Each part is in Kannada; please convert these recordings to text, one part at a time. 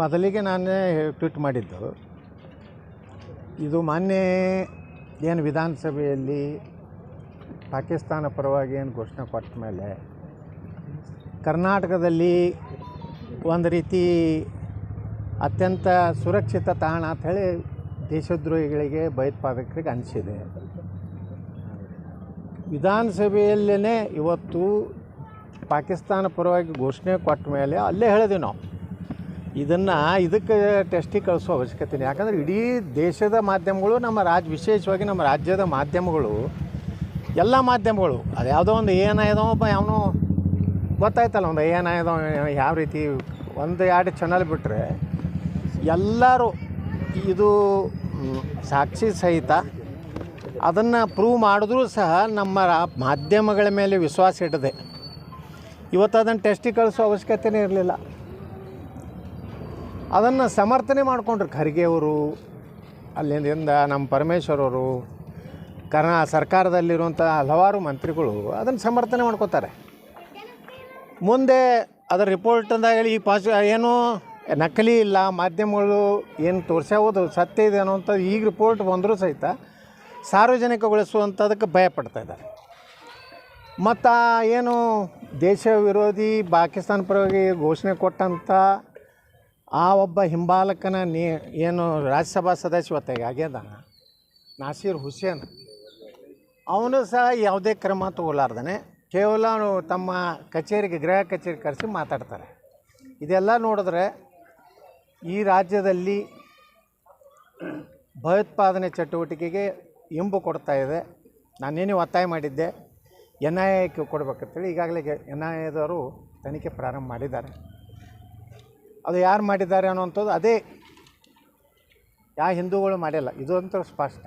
ಮೊದಲಿಗೆ ನಾನೇ ಟ್ವೀಟ್ ಮಾಡಿದ್ದು, ಇದು ಮೊನ್ನೆ ಏನು ವಿಧಾನಸಭೆಯಲ್ಲಿ ಪಾಕಿಸ್ತಾನ ಪರವಾಗಿ ಏನು ಘೋಷಣೆ ಕೊಟ್ಟ ಮೇಲೆ ಕರ್ನಾಟಕದಲ್ಲಿ ಒಂದು ರೀತಿ ಅತ್ಯಂತ ಸುರಕ್ಷಿತ ತಾಣ ಅಂತ ಹೇಳಿ ದೇಶದ್ರೋಹಿಗಳಿಗೆ, ಭಯೋತ್ಪಾದಕರಿಗೆ ಅನಿಸಿದೆ. ವಿಧಾನಸಭೆಯಲ್ಲೇ ಇವತ್ತು ಪಾಕಿಸ್ತಾನ ಪರವಾಗಿ ಘೋಷಣೆ ಕೊಟ್ಟ ಮೇಲೆ ಅಲ್ಲೇ ಹೇಳಿದ್ವಿ ನಾವು. ಇದನ್ನು ಇದಕ್ಕೆ ಟೆಸ್ಟಿಗೆ ಕಳಿಸೋ ಅವಶ್ಯಕತೆ ಯಾಕಂದರೆ ಇಡೀ ದೇಶದ ಮಾಧ್ಯಮಗಳು, ನಮ್ಮ ರಾಜ್ಯ ವಿಶೇಷವಾಗಿ ನಮ್ಮ ರಾಜ್ಯದ ಮಾಧ್ಯಮಗಳು, ಎಲ್ಲ ಮಾಧ್ಯಮಗಳು, ಅದು ಯಾವುದೋ ಒಂದು ಏನಾಯ್ದೋ ಒಬ್ಬ ಯಾವನೋ ಗೊತ್ತಾಯ್ತಲ್ಲ, ಒಂದು ಏನಾಯ್ದೋ ಯಾವ ರೀತಿ ಒಂದು ಎರಡು ಚಾನಲ್ ಬಿಟ್ಟರೆ ಎಲ್ಲರೂ ಇದು ಸಾಕ್ಷಿ ಸಹಿತ ಅದನ್ನು ಪ್ರೂವ್ ಮಾಡಿದ್ರೂ ಸಹ ನಮ್ಮ ಮಾಧ್ಯಮಗಳ ಮೇಲೆ ವಿಶ್ವಾಸ ಇಡದೆ ಇವತ್ತು ಅದನ್ನು ಟೆಸ್ಟಿಗೆ ಕಳಿಸೋ ಅವಶ್ಯಕತೆನೇ ಇರಲಿಲ್ಲ. ಅದನ್ನು ಸಮರ್ಥನೆ ಮಾಡಿಕೊಂಡ್ರು ಖರ್ಗೆಯವರು ಅಲ್ಲಿಂದ ನಮ್ಮ ಪರಮೇಶ್ವರ್ ಅವರು, ಕರ್ನಾ ಸರ್ಕಾರದಲ್ಲಿರುವಂಥ ಹಲವಾರು ಮಂತ್ರಿಗಳು ಅದನ್ನು ಸಮರ್ಥನೆ ಮಾಡ್ಕೋತಾರೆ. ಮುಂದೆ ಅದರ ರಿಪೋರ್ಟ್ ಹೇಳಿ ಈ ಪಾಸ್, ಏನು ನಕಲಿ ಇಲ್ಲ, ಮಾಧ್ಯಮಗಳು ಏನು ತೋರಿಸ್ಯಾವುದು ಸತ್ಯ ಇದೆ ಅನ್ನೋಂಥದ್ದು ಈಗ ರಿಪೋರ್ಟ್ ಬಂದರೂ ಸಹಿತ ಸಾರ್ವಜನಿಕಗೊಳಿಸುವಂಥದಕ್ಕೆ ಭಯಪಡ್ತಾ ಇದ್ದಾರೆ. ಮತ್ತು ಏನು ದೇಶ ವಿರೋಧಿ ಪಾಕಿಸ್ತಾನ ಪರವಾಗಿ ಘೋಷಣೆ ಕೊಟ್ಟಂಥ ಆ ಒಬ್ಬ ಹಿಂಬಾಲಕನ ನೀ ಏನು ರಾಜ್ಯಸಭಾ ಸದಸ್ಯ ಆಗ್ಯದಾನ ಆಗ್ಯದ? ನಾಸೀರ್ ಹುಸೇನ್. ಅವನು ಸಹ ಯಾವುದೇ ಕ್ರಮ ತಗೊಲಾರ್ದೇ ಕೇವಲ ತಮ್ಮ ಕಚೇರಿಗೆ, ಗೃಹ ಕಚೇರಿ ಕರೆಸಿ ಮಾತಾಡ್ತಾರೆ. ಇದೆಲ್ಲ ನೋಡಿದ್ರೆ ಈ ರಾಜ್ಯದಲ್ಲಿ ಭಯೋತ್ಪಾದನೆ ಚಟುವಟಿಕೆಗೆ ಇಂಬು ಕೊಡ್ತಾ ಇದೆ. ನಾನೇನು ಒತ್ತಾಯ ಮಾಡಿದ್ದೆ? ಎನ್ ಐ ಎಕ್ಕೆ ಕೊಡ್ಬೇಕಂತೇಳಿ ಈಗಾಗಲೇ ಎನ್ ಐ ಎದವರು ತನಿಖೆ ಪ್ರಾರಂಭ ಮಾಡಿದ್ದಾರೆ. ಅದು ಯಾರು ಮಾಡಿದ್ದಾರೆ ಅನ್ನುವಂಥದ್ದು ಅದೇ ಯಾವ ಹಿಂದೂಗಳು ಮಾಡಿಲ್ಲ ಇದು ಅಂತೂ ಸ್ಪಷ್ಟ.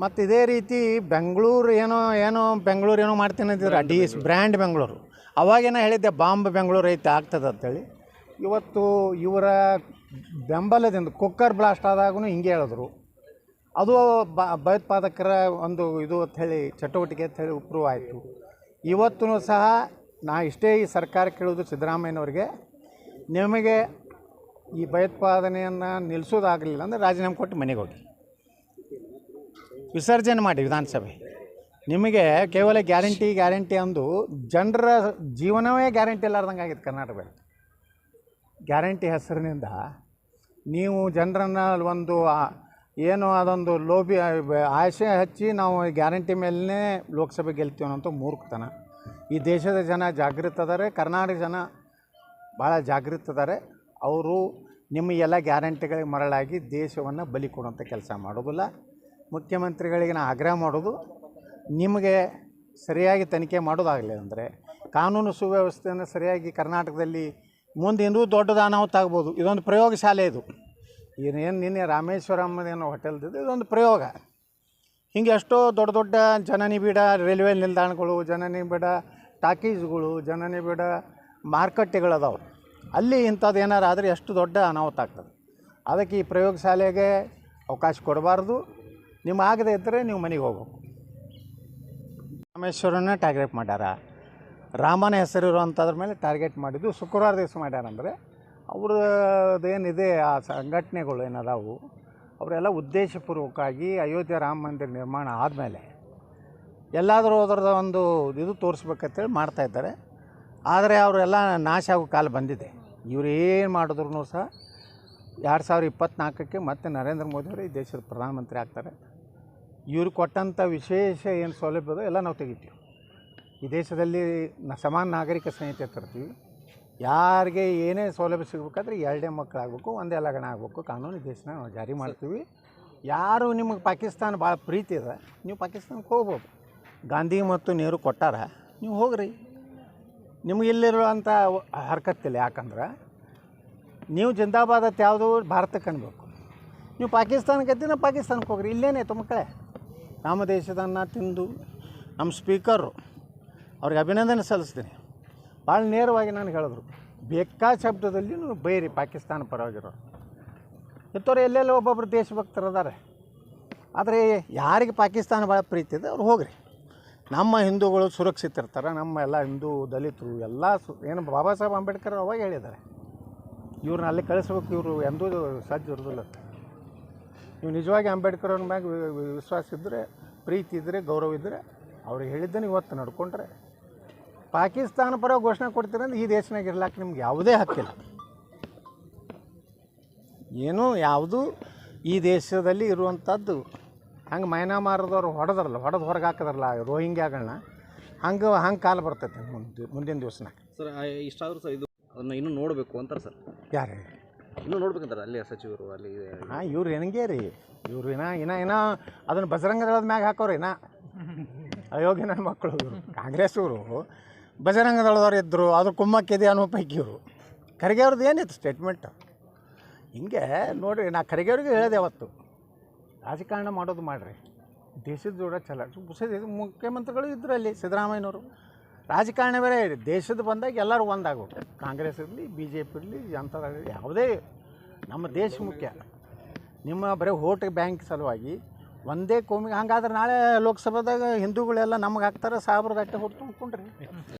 ಮತ್ತು ಇದೇ ರೀತಿ ಬೆಂಗಳೂರು ಏನೋ ಏನೋ ಬೆಂಗಳೂರು ಏನೋ ಮಾಡ್ತೀನಿ ಅಂತಿದ್ರೆ ಡಿ ಬ್ರ್ಯಾಂಡ್ ಬೆಂಗಳೂರು. ಅವಾಗೇನೋ ಹೇಳಿದ್ದೆ ಬಾಂಬ್ ಬೆಂಗಳೂರು ಐತೆ ಆಗ್ತದೆ ಅಂತೇಳಿ. ಇವತ್ತು ಇವರ ಬೆಂಬಲದಿಂದ ಕುಕ್ಕರ್ ಬ್ಲಾಸ್ಟ್ ಆದಾಗೂ ಹಿಂಗೆ ಹೇಳಿದ್ರು. ಅದು ಭಯೋತ್ಪಾದಕರ ಒಂದು ಇದು ಅಂತ ಹೇಳಿ, ಚಟುವಟಿಕೆ ಅಂತ ಹೇಳಿ ಉಪ್ರೂವ್ ಆಯಿತು. ಇವತ್ತೂ ಸಹ ನಾ ಇಷ್ಟೇ ಈ ಸರ್ಕಾರ ಕೇಳೋದು ಸಿದ್ದರಾಮಯ್ಯನವ್ರಿಗೆ. ನಿಮಗೆ ಈ ಭಯೋತ್ಪಾದನೆಯನ್ನು ನಿಲ್ಲಿಸೋದಾಗಲಿಲ್ಲ ಅಂದರೆ ರಾಜೀನಾಮೆ ಕೊಟ್ಟು ಮನೆಗೆ ಹೋಗಿ. ವಿಸರ್ಜನೆ ಮಾಡಿ ವಿಧಾನಸಭೆ. ನಿಮಗೆ ಕೇವಲ ಗ್ಯಾರಂಟಿ ಗ್ಯಾರಂಟಿ ಅಂದು ಜನರ ಜೀವನವೇ ಗ್ಯಾರಂಟಿ ಇಲ್ಲಾರ್ದಂಗೆ ಆಗಿತ್ತು ಕರ್ನಾಟಕದಲ್ಲಿ. ಗ್ಯಾರಂಟಿ ಹೆಸರಿನಿಂದ ನೀವು ಜನರನ್ನು ಒಂದು ಏನು ಅದೊಂದು ಲೋಭಿ ಆಸೆ ಹಚ್ಚಿ ನಾವು ಗ್ಯಾರಂಟಿ ಮೇಲೇ ಲೋಕಸಭೆ ಗೆಲ್ತೀವಿ ಅನ್ನೋಂಥ ಮೂರ್ಖತನ. ಈ ದೇಶದ ಜನ ಜಾಗೃತ ಅದಾರೆ ಕರ್ನಾಟಕ ಜನ ಭಾಳ ಜಾಗೃತ ಅದಾರೆ. ಅವರು ನಿಮ್ಮ ಎಲ್ಲ ಗ್ಯಾರಂಟಿಗಳಿಗೆ ಮರಳಾಗಿ ದೇಶವನ್ನು ಬಲಿ ಕೊಡುವಂಥ ಕೆಲಸ ಮಾಡೋದಿಲ್ಲ. ಮುಖ್ಯಮಂತ್ರಿಗಳಿಗೆ ನಾನು ಆಗ್ರಹ ಮಾಡೋದು, ನಿಮಗೆ ಸರಿಯಾಗಿ ತನಿಖೆ ಮಾಡೋದಾಗಲಿ ಅಂದರೆ ಕಾನೂನು ಸುವ್ಯವಸ್ಥೆಯನ್ನು ಸರಿಯಾಗಿ ಕರ್ನಾಟಕದಲ್ಲಿ ಮುಂದೆ ಇನ್ನೂ ದೊಡ್ಡದು ಅನಾಹುತ ಆಗ್ಬೋದು ಇದೊಂದು ಪ್ರಯೋಗಶಾಲೆ ಇದು. ಏನೇನು ನಿನ್ನೆ ರಾಮೇಶ್ವರಮ್ಮದೇನೋ ಹೋಟೆಲ್ದಿದ್ದು, ಇದೊಂದು ಪ್ರಯೋಗ. ಹಿಂಗೆ ಎಷ್ಟೋ ದೊಡ್ಡ ದೊಡ್ಡ ಜನನಿ ಬೀಡ, ರೈಲ್ವೆ ನಿಲ್ದಾಣಗಳು, ಜನನಿ ಬೀಡ, ಟಾಕೀಸ್ಗಳು, ಜನನಿ ಬೀಡ ಮಾರುಕಟ್ಟೆಗಳದಾವೆ. ಅಲ್ಲಿ ಇಂಥದ್ದು ಏನಾರು ಆದರೆ ಎಷ್ಟು ದೊಡ್ಡ ಅನಾಹುತ ಆಗ್ತದೆ. ಅದಕ್ಕೆ ಈ ಪ್ರಯೋಗ ಶಾಲೆಗೆ ಅವಕಾಶ ಕೊಡಬಾರ್ದು. ನಿಮ್ಮ ಆಗದೆ ಇದ್ದರೆ ನೀವು ಮನೆಗೆ ಹೋಗ್ಬೇಕು. ರಾಮೇಶ್ವರನ ಟಾರ್ಗೆಟ್ ಮಾಡ್ಯಾರ. ರಾಮನ ಹೆಸರಿರುವಂಥದ್ರ ಮೇಲೆ ಟಾರ್ಗೆಟ್ ಮಾಡಿದ್ದು ಶುಕ್ರವಾರ ದಿವಸ ಮಾಡ್ಯಾರಂದರೆ ಅವ್ರದ್ದೇನಿದೆ ಆ ಸಂಘಟನೆಗಳು ಏನದಾವು, ಅವರೆಲ್ಲ ಉದ್ದೇಶಪೂರ್ವಕವಾಗಿ ಅಯೋಧ್ಯೆ ರಾಮ ಮಂದಿರ ನಿರ್ಮಾಣ ಆದಮೇಲೆ ಎಲ್ಲಾದರೂ ಅದರದ ಒಂದು ಇದು ತೋರಿಸ್ಬೇಕಂತೇಳಿ ಮಾಡ್ತಾಯಿದ್ದಾರೆ ಆದರೆ ಅವರೆಲ್ಲ ನಾಶ ಆಗೋ ಕಾಲ ಬಂದಿದೆ. ಇವರು ಏನು ಮಾಡಿದ್ರು ಸಹ ಎರಡು ಸಾವಿರ ಇಪ್ಪತ್ತ್ನಾಲ್ಕಕ್ಕೆ ಮತ್ತೆ ನರೇಂದ್ರ ಮೋದಿಯವರು ಈ ದೇಶದ ಪ್ರಧಾನಮಂತ್ರಿ ಆಗ್ತಾರೆ. ಇವರು ಕೊಟ್ಟಂಥ ವಿಶೇಷ ಏನು ಸೌಲಭ್ಯದ ಎಲ್ಲ ನಾವು ತೆಗಿತೀವಿ. ಈ ದೇಶದಲ್ಲಿ ನ ಸಮಾನ ನಾಗರಿಕ ಸಂಹಿತೆ ತರ್ತೀವಿ. ಯಾರಿಗೆ ಏನೇ ಸೌಲಭ್ಯ ಸಿಗಬೇಕಾದ್ರೆ ಎರಡೇ ಮಕ್ಕಳಾಗಬೇಕು, ಒಂದೇ ಲಗ್ನ ಆಗಬೇಕು, ಕಾನೂನು ದೇಶನ ನಾವು ಜಾರಿ ಮಾಡ್ತೀವಿ. ಯಾರು ನಿಮಗೆ ಪಾಕಿಸ್ತಾನ ಭಾಳ ಪ್ರೀತಿ ಇದೆ, ನೀವು ಪಾಕಿಸ್ತಾನಕ್ಕೆ ಹೋಗ್ಬೋದು. ಗಾಂಧಿ ಮತ್ತು ನೆಹರು ಕೊಟ್ಟಾರ, ನೀವು ಹೋಗ್ರಿ. ನಿಮ್ಗೆ ಇಲ್ಲಿರುವಂಥ ಹರ್ಕತ್ತಿಲ್ಲ, ಯಾಕಂದ್ರೆ ನೀವು ಜಿಂದಾಬಾದ್ ಅಂತ ಯಾವುದು ಭಾರತಕ್ಕೆ ಅನ್ಬೇಕು. ನೀವು ಪಾಕಿಸ್ತಾನಕ್ಕೆ ಎತ್ತಿನ ಪಾಕಿಸ್ತಾನಕ್ಕೆ ಹೋಗ್ರಿ. ಇಲ್ಲೇನೆ ಕಡೆ ನಮ್ಮ ದೇಶದನ್ನು ತಿಂದು, ನಮ್ಮ ಸ್ಪೀಕರು ಅವ್ರಿಗೆ ಅಭಿನಂದನೆ ಸಲ್ಲಿಸ್ತೀನಿ. ಭಾಳ ನೇರವಾಗಿ ನಾನು ಹೇಳಿದ್ರು ಬೇಕಾ ಶಬ್ದದಲ್ಲಿ ಬೈರಿ ಪಾಕಿಸ್ತಾನ ಪರವಾಗಿರೋರು ಇಂಥವ್ರು ಎಲ್ಲೆಲ್ಲ ಒಬ್ಬೊಬ್ಬರು ದೇಶಭಕ್ತರು ಅದಾರೆ. ಆದರೆ ಯಾರಿಗೆ ಪಾಕಿಸ್ತಾನ ಭಾಳ ಪ್ರೀತಿ ಇದೆ, ಅವ್ರು ಹೋಗ್ರಿ. ನಮ್ಮ ಹಿಂದೂಗಳು ಸುರಕ್ಷಿತ ಇರ್ತಾರೆ, ನಮ್ಮ ಎಲ್ಲ ಹಿಂದೂ ದಲಿತರು ಎಲ್ಲ ಸು, ಏನು ಬಾಬಾ ಸಾಹೇಬ್ ಅಂಬೇಡ್ಕರ್ ಅವಾಗ ಹೇಳಿದ್ದಾರೆ. ಇವ್ರನ್ನ ಅಲ್ಲಿ ಕಳಿಸ್ಬೇಕು, ಇವರು ಎಂದೂ ಸಜ್ಜು ಇರೋದಿಲ್ಲ. ನೀವು ನಿಜವಾಗಿ ಅಂಬೇಡ್ಕರ್ ಅವ್ರ ಮ್ಯಾಗ ವಿಶ್ವಾಸ ಇದ್ದರೆ ಪ್ರೀತಿ ಇದ್ದರೆ ಗೌರವ ಇದ್ದರೆ ಅವ್ರಿಗೆ ಹೇಳಿದ್ದನ್ನು ಇವತ್ತು ನಡ್ಕೊಂಡ್ರೆ ಪಾಕಿಸ್ತಾನ ಪರ ಘೋಷಣೆ ಕೊಡ್ತೀರಂದ್ರೆ ಈ ದೇಶನಾಗ ಇರ್ಲಾಕ ನಿಮ್ಗೆ ಯಾವುದೇ ಹಕ್ಕಿಲ್ಲ ಏನೂ ಯಾವುದು ಈ ದೇಶದಲ್ಲಿ ಇರುವಂಥದ್ದು. ಹಂಗೆ ಮೈನಾಮಾರದವ್ರು ಹೊಡೆದ್ರಲ್ಲ ಹೊಡೆದು ಹೊರಗೆ ಹಾಕಿದ್ರಲ್ಲ ರೋಹಿಂಗ್ಯಾಗಳನ್ನ ಹಂಗೆ ಹಂಗೆ ಕಾಲ ಬರ್ತೈತೆ ಮುಂದೆ ಮುಂದಿನ ದಿವಸನ ಸರ್ ಇಷ್ಟಾದರೂ ಸರ್ ಇದು ಅದನ್ನ ಇನ್ನೂ ನೋಡಬೇಕು ಅಂತಾರೆ ಸರ್. ಯಾರೇ? ಇನ್ನೂ ನೋಡ್ಬೇಕಂತಾರೆ ಅಲ್ಲಿ ಸಚಿವರು ಅಲ್ಲಿ ಹಾಂ ಇವ್ರು ಹೆಂಗೆ ರೀ ಇವ್ರು ಇನ್ನ ಇನ್ನ ಇನ್ನ ಅದನ್ನು ಬಜರಂಗದಳದ ಮ್ಯಾಗ ಹಾಕೋರು ಇನ್ನ. ಅಯೋಗ್ಯ ನನ್ನ ಮಕ್ಕಳು ಇವರು. ಕಾಂಗ್ರೆಸ್ ಇವರು. ಬಜರಂಗ ದಳದವ್ರು ಇದ್ದರು ಅದು ಕುಮ್ಮಕ್ಕಿದೆ ಅನ್ನೋ ಪೈಕಿ ಇವರು ಖರ್ಗೆ ಅವ್ರದ್ದು ಏನಿತ್ತು ಸ್ಟೇಟ್ಮೆಂಟ್ ಹಿಂಗೆ ನೋಡಿರಿ, ನಾ ಖರ್ಗೆ ಅವ್ರಿಗೆ ಹೇಳಿದೆ ಅವತ್ತು. ರಾಜಕಾರಣ ಮಾಡೋದು ಮಾಡಿರಿ. ದೇಶದ ಜೋಡ ಚಲ ಮುಖ್ಯಮಂತ್ರಿಗಳು ಇದ್ದರು ಅಲ್ಲಿ, ಸಿದ್ದರಾಮಯ್ಯನವರು. ರಾಜಕಾರಣ ಬೇರೆ, ದೇಶದ ಬಂದಾಗ ಎಲ್ಲರೂ ಒಂದಾಗ್ಬೇಕು ಕಾಂಗ್ರೆಸ್ ಇರಲಿ ಬಿ ಜೆ ಪಿ ಇರಲಿ ಇರಲಿ ಯಾವುದೇ ನಮ್ಮ ದೇಶ ಮುಖ್ಯ. ನಿಮ್ಮ ಬರೀ ಓಟ್ ಬ್ಯಾಂಕ್ ಸಲುವಾಗಿ ಒಂದೇ ಕೋಮಿಗೆ, ಹಂಗಾದ್ರೆ ನಾಳೆ ಲೋಕಸಭಾದಾಗ ಹಿಂದೂಗಳೆಲ್ಲ ನಮಗೆ ಹಾಕ್ತಾರೆ ಸಾವಿರದ ಅಟ್ಟೆ ಹೊಟ್ಟು ತುಂಬ್ಕೊಂಡ್ರಿ